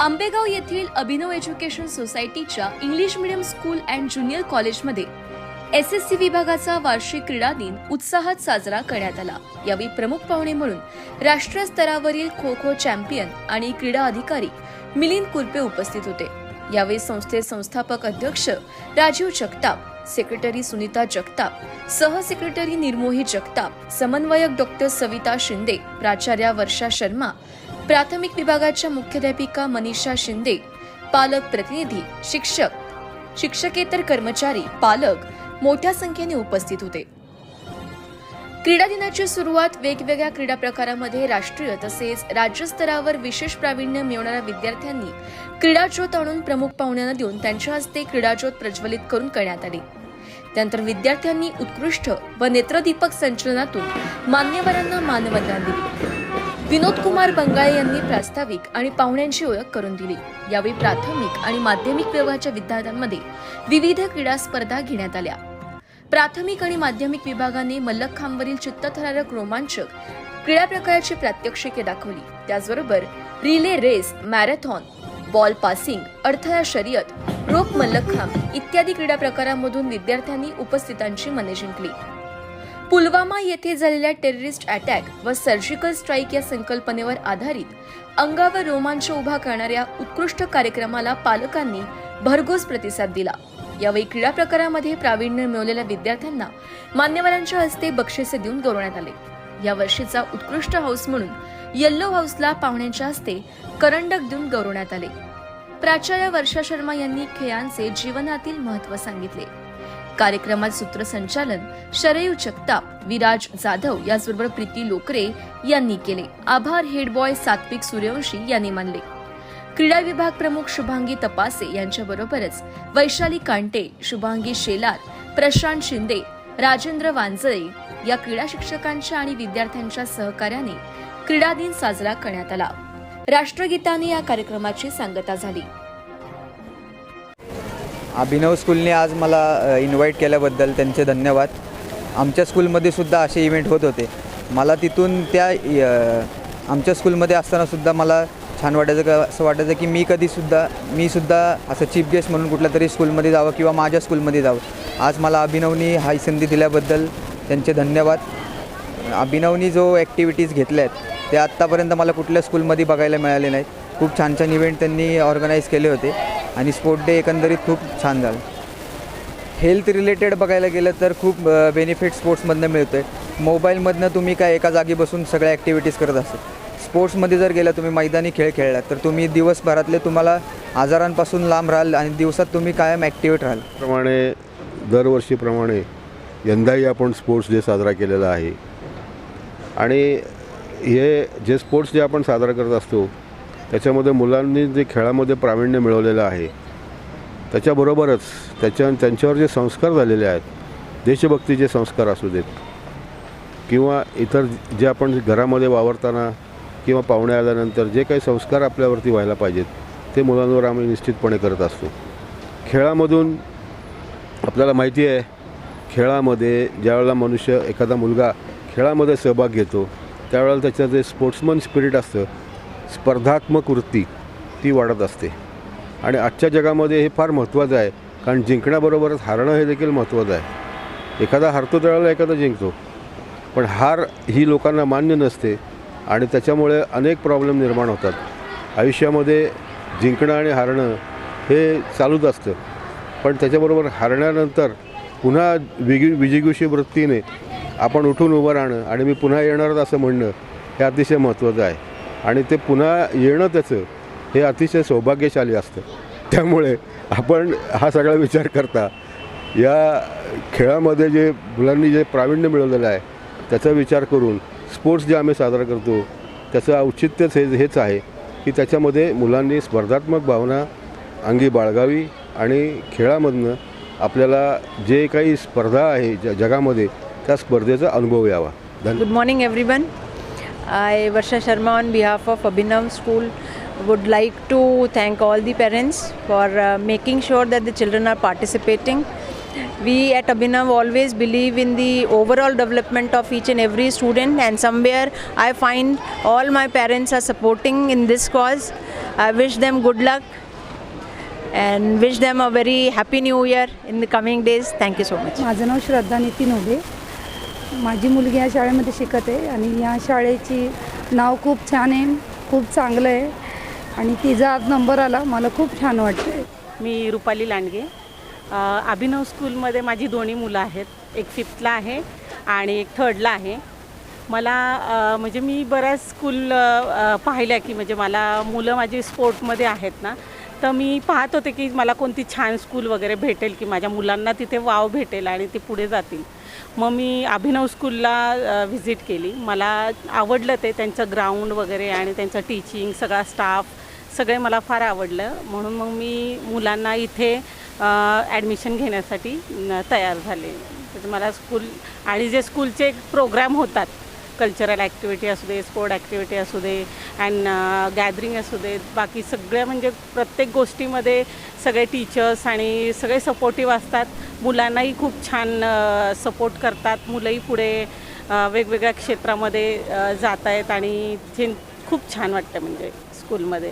आंबेगाव येथील अभिनव एज्युकेशन सोसायटीच्या English medium school and junior कॉलेजमध्ये एस एस सी विभागाचा वार्षिक क्रीडा दिन उत्साहात साजरा करण्यात आला. यावेळी प्रमुख पाहुणे म्हणून राष्ट्रीय स्तरावरील खो खो चॅम्पियन आणि क्रीडा अधिकारी मिलिंद कुरपे उपस्थित होते. यावेळी संस्थेत संस्थापक अध्यक्ष राजीव जगताप सेक्रेटरी सुनीता जगताप सह सेक्रेटरी निर्मोही जगताप समन्वयक डॉक्टर सविता शिंदे प्राचार्या वर्षा शर्मा प्राथमिक विभागाच्या मुख्याध्यापिका मनीषा शिंदे पालक प्रतिनिधी शिक्षक शिक्षकेतर कर्मचारी पालक मोठ्या संख्येने उपस्थित होते. क्रीडा दिनाची सुरुवात वेगवेगळ्या क्रीडा प्रकारामध्ये राष्ट्रीय तसेच राज्यस्तरावर विशेष प्रावीण्य मिळवणाऱ्या विद्यार्थ्यांनी क्रीडाज्योत आणून प्रमुख पाहुण्यांना देऊन त्यांच्या हस्ते क्रीडाज्योत प्रज्वलित करून करण्यात आली. त्यानंतर विद्यार्थ्यांनी उत्कृष्ट व नेत्रदीपक संचलनातून मान्यवरांना मानवंदना दिली. विनोद कुमार बंगाळे यांनी प्रास्ताविक आणि पाहुण्यांची ओळख करून दिली. यावेळी प्राथमिक आणि माध्यमिक विभागाच्या विद्यार्थ्यांमध्ये विविध क्रीडा स्पर्धा घेण्यात आल्या. प्राथमिक आणि माध्यमिक विभागाने मल्लखांबवरील चित्तथरारक रोमांचक क्रीडा प्रकाराची प्रात्यक्षिके दाखवली. त्याचबरोबर relay race marathon ball passing अडथळा शर्यत रोप मल्लखांब इत्यादी क्रीडा प्रकारांमधून विद्यार्थ्यांनी उपस्थितांची मने जिंकली. पुलवामा येथे झालेल्या टेररिस्ट अटॅक व सर्जिकल स्ट्राईक या संकल्पनेवर आधारित अंगावर रोमांच उभा करणाऱ्या उत्कृष्ट कार्यक्रमाला पालकांनी भरघोस प्रतिसाद दिला. यावेळी क्रीडा प्रकारामध्ये प्रावीण्य मिळवलेल्या विद्यार्थ्यांना मान्यवरांच्या हस्ते बक्षिसे देऊन गौरवण्यात आले. या वर्षीचा उत्कृष्ट हाऊस म्हणून येल्लो हाऊसला पाहुण्यांच्या हस्ते करंडक देऊन गौरवण्यात आले. प्राचार्य वर्षा शर्मा यांनी खेळांचे जीवनातील महत्त्व सांगितले. कार्यक्रमात सूत्रसंचालन शरयू जगताप विराज जाधव याचबरोबर प्रीती लोकरे यांनी केले. आभार हेड बॉय सात्विक सूर्यवंशी यांनी मानले. क्रीडा विभाग प्रमुख शुभांगी तपासे यांच्याबरोबरच वैशाली कांटे शुभांगी शेलार प्रशांत शिंदे राजेंद्र वांजळे या क्रीडा शिक्षकांच्या आणि विद्यार्थ्यांच्या सहकार्याने क्रीडा दिन साजरा करण्यात आला. राष्ट्रगीताने या कार्यक्रमाची सांगता झाली. अभिनव स्कूलने आज मला इन्व्हाइट केल्याबद्दल त्यांचे धन्यवाद. आमच्या स्कूलमध्ये सुद्धा असे इव्हेंट होत होते. मला तिथून त्या आमच्या स्कूलमध्ये असतानासुद्धा मला छान वाटायचं का असं वाटायचं की मी कधीसुद्धा मी सुद्धा असं चीफ गेस्ट म्हणून कुठल्या तरी स्कूलमध्ये जावं किंवा माझ्या स्कूलमध्ये जावं. आज मला अभिनवनी हा संधी दिल्याबद्दल त्यांचे धन्यवाद. अभिनवनी जो ॲक्टिव्हिटीज घेतल्या आहेत ते आत्तापर्यंत मला कुठल्या स्कूलमध्ये बघायला मिळाले नाहीत. खूप छान छान इव्हेंट त्यांनी ऑर्गनाईज केले होते. आणि स्पोर्ट डे एकंदरीत खूप छान झालं. हेल्थ रिलेटेड बघायला गेलं तर खूप बेनिफिट स्पोर्ट्समधनं मिळतो आहे मोबाईलमधनं तुम्ही काय एका जागी बसून सगळ्या ॲक्टिव्हिटीज करत असतात स्पोर्ट्समध्ये जर गेला तुम्ही मैदानी खेळ खेळलात तर तुम्ही दिवसभरातले तुम्हाला आजारांपासून लांब राहाल आणि दिवसात तुम्ही कायम ॲक्टिवेट राहाल. प्रमाणे दरवर्षीप्रमाणे यंदाही आपण स्पोर्ट्स डे साजरा केलेला आहे. आणि हे जे स्पोर्ट्स डे आपण साजरा करत असतो त्याच्यामध्ये मुलांनी जे खेळामध्ये प्रावीण्य मिळवलेलं आहे त्याच्याबरोबरच त्याच्या त्यांच्यावर जे संस्कार झालेले आहेत देशभक्तीचे संस्कार असू देत किंवा इतर जे आपण घरामध्ये वावरताना किंवा पाहुणे आल्यानंतर जे काही संस्कार आपल्यावरती व्हायला पाहिजेत ते मुलांवर आम्ही निश्चितपणे करत असतो. खेळामधून आपल्याला माहिती आहे खेळामध्ये ज्यावेळेला मनुष्य एखादा मुलगा खेळामध्ये सहभाग घेतो त्यावेळेला त्याचं जे स्पोर्ट्समन स्पिरिट असतं स्पर्धात्मक वृत्ती ती वाढत असते. आणि आजच्या जगामध्ये हे फार महत्त्वाचं आहे कारण जिंकण्याबरोबरच हारणं हे देखील महत्त्वाचं आहे. एखादा हारतो तळाला एखादा जिंकतो. पण हार ही लोकांना मान्य नसते आणि त्याच्यामुळे अनेक प्रॉब्लेम निर्माण होतात. आयुष्यामध्ये जिंकणं आणि हारणं हे चालूच असतं. पण त्याच्याबरोबर हारण्यानंतर पुन्हा विगी विजिगुषी वृत्तीने आपण उठून उभं राहणं आणि मी पुन्हा येणारच असं म्हणणं हे अतिशय महत्त्वाचं आहे. आणि ते पुन्हा येणं त्याचं हे अतिशय सौभाग्यशाली असतं त्यामुळे आपण हा सगळा विचार करता या खेळामध्ये जे मुलांनी जे प्रावीण्य मिळवलेलं आहे त्याचा विचार करून स्पोर्ट्स जे आम्ही साजरा करतो त्याचं औचित्यच हे हेच आहे की त्याच्यामध्ये मुलांनी स्पर्धात्मक भावना अंगी बाळगावी आणि खेळामधनं आपल्याला जे काही स्पर्धा आहे ज जगामध्ये त्या स्पर्धेचा अनुभव यावा धन्यवाद morning morning, everyone. I, Varsha Sharma, on behalf of Abhinav School, would like to thank all the parents for uh, making sure that the children are participating we at Abhinav always believe in the overall development of each and every student, and somewhere I find all my parents are supporting in this cause. I wish them good luck and wish them a very happy new year in the coming days. Thank you so much. माझं नाव श्रद्धा नितीन उभे माझी मुलगी या शाळेमध्ये शिकत आहे आणि या शाळेची नाव खूप छान आहे खूप चांगलं आहे आणि तिचा आज नंबर आला मला खूप छान वाटते मी रुपाली लांडगे. अभिनव स्कूलमध्ये माझी दोन्ही मुलं आहेत. एक फिफ्थला आहे आणि एक थर्डला आहे. मला म्हणजे मी बऱ्याच स्कूल पाहिल्या की म्हणजे मला मुलं माझी स्पोर्टमध्ये आहेत ना तर मी पाहत होते की मला कोणती छान स्कूल वगैरे भेटेल की माझ्या मुलांना तिथे वाव भेटेल आणि ते पुढे जातील. मग मी अभिनव स्कूलला व्हिजिट केली. मला आवडलं ते त्यांचं ग्राउंड वगैरे आणि त्यांचं टीचिंग सगळा स्टाफ सगळे मला फार आवडलं. म्हणून मग मी मुलांना इथे ॲडमिशन घेण्यासाठी तयार झाले. तर मला स्कूल आणि जे स्कूलचे प्रोग्राम होतात कल्चरल ॲक्टिव्हिटी असू दे स्पोर्ट ॲक्टिव्हिटी असू दे अँड गॅदरिंग असू दे बाकी सगळ्या म्हणजे प्रत्येक गोष्टीमध्ये सगळे टीचर्स आणि सगळे सपोर्टिव्ह असतात. मुलांनाही खूप छान सपोर्ट करतात. मुलंही पुढे वेगवेगळ्या क्षेत्रामध्ये जात आहेत आणि खूप छान वाटतं म्हणजे स्कूलमध्ये